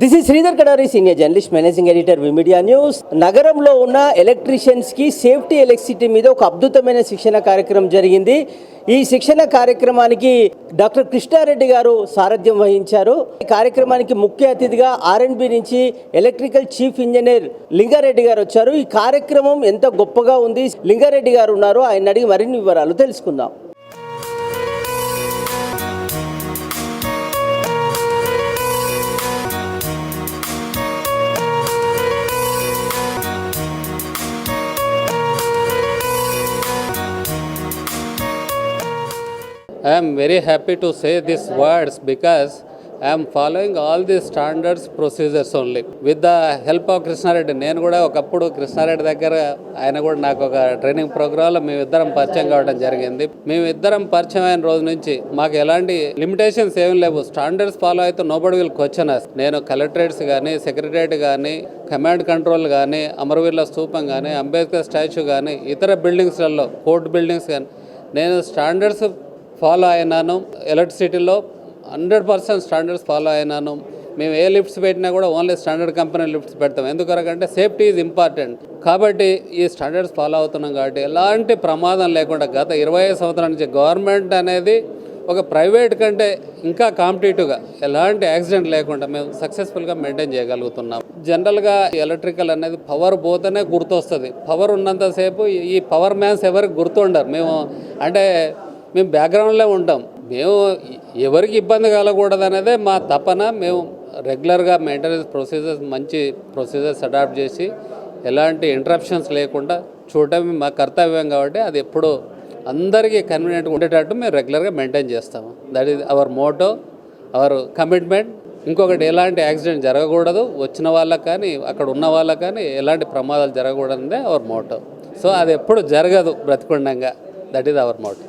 This is Sridhar Kadari senior journalist managing editor media news నగరంలో ఉన్న ఎలక్ట్రీషియన్స్కి safety electricity మీద ఒక అద్భుతమైన శిక్షణ కార్యక్రమం జరిగింది. ఈ శిక్షణ కార్యక్రమానికి డాక్టర్ కృష్ణారెడ్డి గారు సారథ్యం వహించారు. ఈ కార్యక్రమానికి ముఖ్య అతిథిగా ఆర్ఎండ్బి నుంచి ఎలక్ట్రికల్ చీఫ్ ఇంజనీర్ లింగారెడ్డి గారు వచ్చారు. ఈ కార్యక్రమం ఎంత గొప్పగా ఉంది? లింగారెడ్డి గారు ఉన్నారు. ఆయన అడిగి మరిన్ని వివరాలు తెలుసుకుందాం. I am very happy to say these words because I am following all the standards procedures only. With the help of Krishna Reddy నేను కూడా ఒకప్పుడు కృష్ణారెడ్డి దగ్గర ఆయన కూడా నాకు ఒక ట్రైనింగ్ ప్రోగ్రాంలో మేమిద్దరం పరిచయం కావడం జరిగింది. మేమిద్దరం పరిచయం అయిన రోజు నుంచి మాకు ఎలాంటి లిమిటేషన్స్ ఏమి లేవు. స్టాండర్డ్స్ ఫాలో అయితే నోబడి విల్ క్వశ్చన్ నేను కలెక్టరేట్స్ కానీ సెక్రటరేట్ కానీ కమాండ్ కంట్రోల్ కానీ అమరవీరుల స్థూపం కానీ అంబేద్కర్ స్టాచ్యూ కానీ ఇతర బిల్డింగ్స్లలో కోర్ట్ బిల్డింగ్స్ కానీ నేను స్టాండర్డ్స్ ఫాలో అయినాను. ఎలక్ట్రిసిటీలో హండ్రెడ్ పర్సెంట్ స్టాండర్డ్స్ ఫాలో అయినాను. మేము ఏ లిఫ్ట్స్ పెట్టినా కూడా ఓన్లీ స్టాండర్డ్ కంపెనీ లిఫ్ట్స్ పెడతాం. ఎందుకంటే సేఫ్టీ ఈజ్ ఇంపార్టెంట్. కాబట్టి ఈ స్టాండర్డ్స్ ఫాలో అవుతున్నాం కాబట్టి ఎలాంటి ప్రమాదం లేకుండా గత ఇరవై సంవత్సరాల నుంచి గవర్నమెంట్ అనేది ఒక ప్రైవేట్ కంటే ఇంకా కాంపిటేటివ్గా ఎలాంటి యాక్సిడెంట్ లేకుండా మేము సక్సెస్ఫుల్గా మెయింటైన్ చేయగలుగుతున్నాం. జనరల్గా ఎలక్ట్రికల్ అనేది పవర్ పోతేనే గుర్తొస్తుంది. పవర్ ఉన్నంతసేపు ఈ పవర్ మ్యాన్స్ ఎవరికి గుర్తుండరు. మేము అంటే మేము బ్యాక్గ్రౌండ్లో ఉంటాం. మేము ఎవరికి ఇబ్బంది కలగకూడదు అనేదే మా తపన. మేము రెగ్యులర్గా మెయింటెనెన్స్ ప్రొసీజర్స్ మంచి ప్రొసీజర్స్ అడాప్ట్ చేసి ఎలాంటి ఇంటరప్షన్స్ లేకుండా చూడటం మా కర్తవ్యం కాబట్టి అది ఎప్పుడూ అందరికీ కన్వీనియంట్గా ఉండేటట్టు మేము రెగ్యులర్గా మెయింటైన్ చేస్తాము. That is our motto our commitment ఇంకొకటి ఎలాంటి యాక్సిడెంట్ జరగకూడదు. వచ్చిన వాళ్ళకి కానీ అక్కడ ఉన్న వాళ్ళకి కానీ ఎలాంటి ప్రమాదాలు జరగకూడదే అవర్ మోటో సో అది ఎప్పుడు జరగదు బ్రతికుండంగా. That is our motto